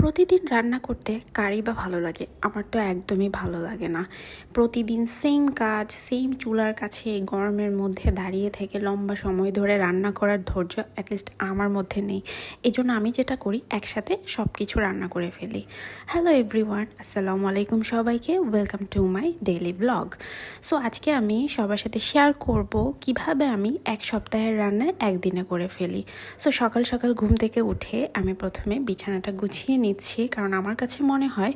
প্রতিদিন রান্না করতে কারই বা ভালো লাগে? আমার তো একদমই ভালো লাগে না। প্রতিদিন সেম কাজ সেম চুলার কাছে গরমের মধ্যে দাঁড়িয়ে থেকে লম্বা সময় ধরে রান্না করার ধৈর্য অ্যাটলিস্ট আমার মধ্যে নেই। এই জন্য আমি যেটা করি, একসাথে সব কিছু রান্না করে ফেলি। হ্যালো এভরিওয়ান আসসালামু আলাইকুম সবাইকে। Welcome to my daily blog so আজকে আমি সবার সাথে শেয়ার করব কীভাবে আমি এক সপ্তাহের রান্না একদিনে করে ফেলি। সো সকাল সকাল ঘুম থেকে উঠে আমি প্রথমে বিছানাটা গুছিয়ে নিচ্ছি, কারণ আমার কাছে মনে হয়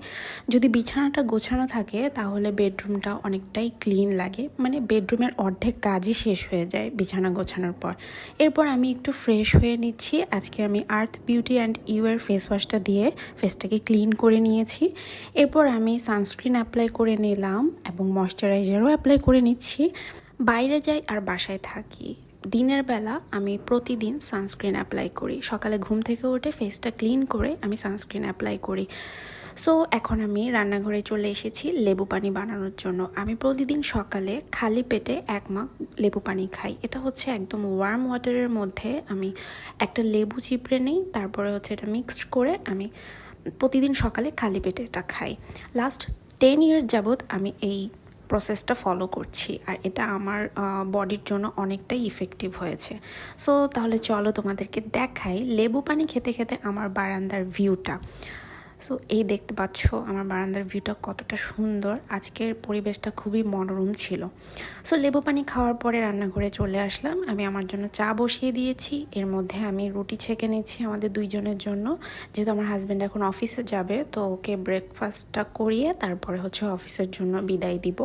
যদি বিছানাটা গোছানো থাকে তাহলে বেডরুমটা অনেকটাই ক্লিন লাগে। মানে বেডরুমের অর্ধেক কাজই শেষ হয়ে যায় বিছানা গোছানোর পর। এরপর আমি একটু ফ্রেশ হয়ে নিচ্ছি। আজকে আমি আর্থ বিউটি অ্যান্ড ইউয়ের ফেস ওয়াশটা দিয়ে ফেসটাকে ক্লিন করে নিয়েছি। এরপর আমি সানস্ক্রিন অ্যাপ্লাই করে নিলাম এবং ময়শ্চারাইজারও অ্যাপ্লাই করে নিচ্ছি। বাইরে যাই আর বাসায় থাকি। দিনের বেলা আমি প্রতিদিন সানস্ক্রিন অ্যাপ্লাই করি। সকালে ঘুম থেকে উঠে ফেসটা ক্লিন করে আমি সানস্ক্রিন অ্যাপ্লাই করি। সো এখন আমি রান্নাঘরে চলে এসেছি লেবু পানি বানানোর জন্য। আমি প্রতিদিন সকালে খালি পেটে এক মাগ লেবু পানি খাই। এটা হচ্ছে একদম ওয়ার্ম ওয়াটারের মধ্যে আমি একটা লেবু চিপড়ে নিই, তারপরে হচ্ছে এটা মিক্সড করে আমি প্রতিদিন সকালে খালি পেটে এটা খাই। লাস্ট টেন ইয়ার যাবৎ আমি এই প্রসেসটা ফলো করছি। আর এটা আমার বডির জন্য অনেকটাই ইফেক্টিভ হয়েছে। সো তাহলে চলো তোমাদেরকে দেখাই লেবু পানি খেতে খেতে আমার বারান্দার ভিউটা সো এই দেখতে পাচ্ছ আমার বারান্দার ভিউটা কতটা সুন্দর। আজকের পরিবেশটা খুবই মনোরম ছিল। সো লেবু পানি খাওয়ার পরে রান্নাঘরে চলে আসলাম। আমি আমার জন্য চা বসিয়ে দিয়েছি। এর মধ্যে আমি রুটি ছেঁকে নিচ্ছি আমাদের দুইজনের জন্য। যেহেতু আমার হাজব্যান্ড এখন অফিসে যাবে, তো ওকে ব্রেকফাস্টটা করিয়ে তারপরে হচ্ছে অফিসের জন্য বিদায় দিব।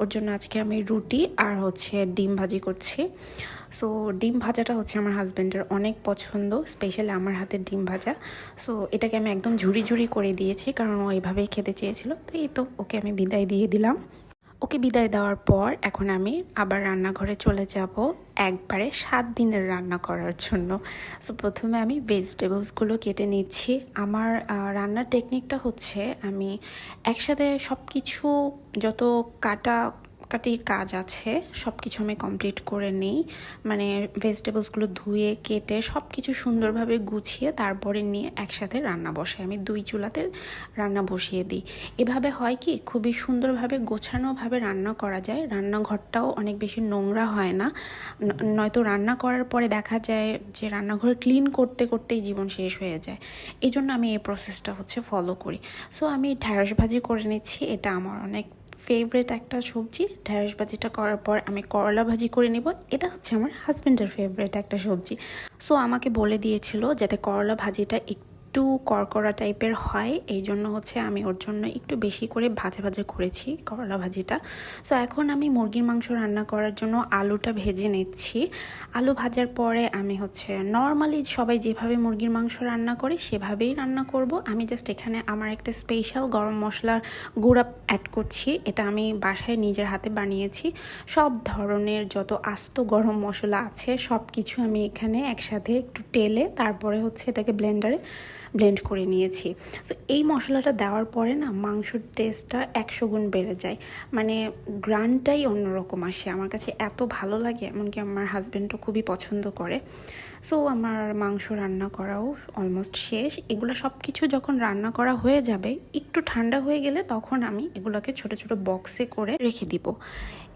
ওর জন্য আজকে আমি রুটি আর হচ্ছে ডিম ভাজি করছি। সো ডিম ভাজাটা হচ্ছে আমার হাজব্যান্ডের অনেক পছন্দ স্পেশালি আমার হাতের ডিম ভাজা। সো এটাকে আমি একদম ঝুড়ি ঝুড়ি করে দিয়েছি, কারণ ও এইভাবেই খেতে চেয়েছিল। তো এই তো ওকে আমি বিদায় দিয়ে দিলাম। ওকে বিদায় দেওয়ার পর এখন আমি আবার রান্নাঘরে চলে যাব একবারে সাত দিনের রান্না করার জন্য। সো প্রথমে আমি ভেজিটেবলসগুলো কেটে নিচ্ছি। আমার রান্নার টেকনিকটা হচ্ছে আমি একসাথে সব কিছু যত কাটা কাটির কাজ আছে সব কিছু আমি কমপ্লিট করে নিই। মানে ভেজিটেবলসগুলো ধুয়ে, কেটে সব কিছু সুন্দরভাবে গুছিয়ে তারপরে নিয়ে একসাথে রান্না বসাই। আমি দুই চুলাতে রান্না বসিয়ে দিই। এভাবে হয় কি, খুবই সুন্দরভাবে গোছানোভাবে রান্না করা যায়। রান্নাঘরটাও অনেক বেশি নোংরা হয় না। নয়তো রান্না করার পরে দেখা যায় যে রান্নাঘর ক্লিন করতে করতেই জীবন শেষ হয়ে যায়। এই জন্য আমি এই প্রসেসটা হচ্ছে ফলো করি। সো আমি ঢ্যাঁড়স ভাজি করে নিচ্ছি, এটা আমার অনেক ফেভারেট একটা সবজি। ঢ্যাঁড়স ভাজিটা করার পর আমি করলা ভাজি করে নেব। এটা হচ্ছে আমার হাজব্যান্ডের ফেভারেট একটা সবজি। সো আমাকে বলে দিয়েছিল যাতে করলা ভাজিটা একটু একটু কড়কড়া টাইপের হয় এই জন্য হচ্ছে আমি ওর জন্য একটু বেশি করে ভাজা ভাজা করেছি করলা ভাজিটা। সো এখন আমি মুরগির মাংস রান্না করার জন্য আলুটা ভেজে নিচ্ছি। আলু ভাজার পরে আমি হচ্ছে নর্মালি সবাই যেভাবে মুরগির মাংস রান্না করে সেভাবেই রান্না করব। আমি জাস্ট এখানে আমার একটা স্পেশাল গরম মশলার গুঁড়া অ্যাড করছি। এটা আমি বাসায় নিজের হাতে বানিয়েছি। সব ধরনের যত আস্ত গরম মশলা আছে সব কিছু আমি এখানে একসাথে একটু টেলে তারপরে হচ্ছে এটাকে ব্লেন্ডারে ব্লেন্ড করে নিয়েছি। তো এই মশলাটা দেওয়ার পরে না, মাংসর টেস্টটা একশো গুণ বেড়ে যায়। মানে গ্রানটাই অন্যরকম আসে। আমার কাছে এত ভালো লাগে, এমনকি আমার হাজব্যান্ডও খুবই পছন্দ করে। সো আমার মাংস রান্না করাও অলমোস্ট শেষ। এগুলো সব কিছু যখন রান্না করা হয়ে যাবে, একটু ঠান্ডা হয়ে গেলে তখন আমি এগুলোকে ছোট ছোট বক্সে করে রেখে দিব।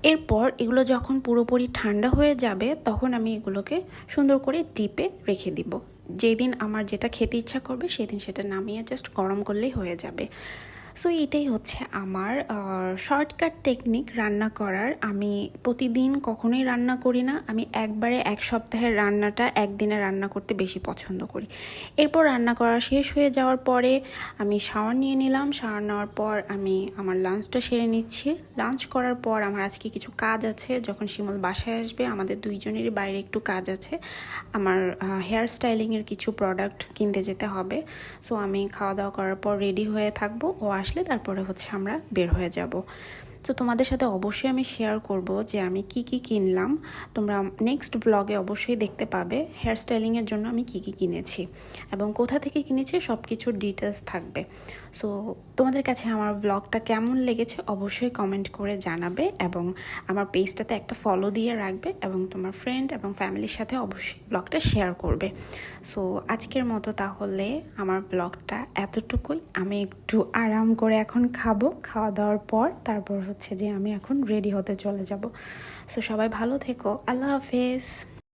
এরপর এগুলো যখন পুরোপুরি ঠান্ডা হয়ে যাবে, তখন আমি এগুলোকে সুন্দর করে ডিপে রেখে দিব। যেদিন আমার যেটা খেতে ইচ্ছা করবে সেদিন সেটা নামিয়ে জাস্ট গরম করলেই হয়ে যাবে। সো এটাই হচ্ছে আমার শর্টকাট টেকনিক রান্না করার। আমি প্রতিদিন কখনোই রান্না করি না। আমি একবারে এক সপ্তাহের রান্নাটা একদিনে রান্না করতে বেশি পছন্দ করি। এরপর রান্না করা শেষ হয়ে যাওয়ার পরে আমি শাওয়ার নিয়ে নিলাম। শাওয়ার নেওয়ার পর আমি আমার লাঞ্চটা সেরে নিচ্ছি। লাঞ্চ করার পর আমার আজকে কিছু কাজ আছে। যখন শিমল বাসায় আসবে, আমাদের দুইজনেরই বাইরে একটু কাজ আছে। আমার হেয়ার স্টাইলিংয়ের কিছু প্রোডাক্ট কিনতে যেতে হবে। সো আমি খাওয়া দাওয়া করার পর রেডি হয়ে থাকব। ও আসলে তারপরে হচ্ছে আমরা বের হয়ে যাব। তো তোমাদের সাথে অবশ্যই আমি শেয়ার করব যে আমি কি কি কিনলাম। তোমরা নেক্সট ব্লগে অবশ্যই দেখতে পাবে হেয়ার স্টাইলিংয়ের জন্য আমি কি কি কিনেছি এবং কোথা থেকে কিনেছি সব কিছুর ডিটেলস থাকবে। সো তোমাদের কাছে আমার ব্লগটা কেমন লেগেছে অবশ্যই কমেন্ট করে জানাবে এবং আমার পেজটাতে একটা ফলো দিয়ে রাখবে এবং তোমার ফ্রেন্ড এবং ফ্যামিলির সাথে অবশ্যই ব্লগটা শেয়ার করবে। সো আজকের মতো তাহলে আমার ব্লগটা এতটুকুই। আমি একটু আরাম করে এখন খাব। খাওয়া দাওয়ার পর তারপর হচ্ছে যে আমি এখন রেডি হতে চলে যাব। সো সবাই ভালো থেকো। আল্লাহ হাফেজ।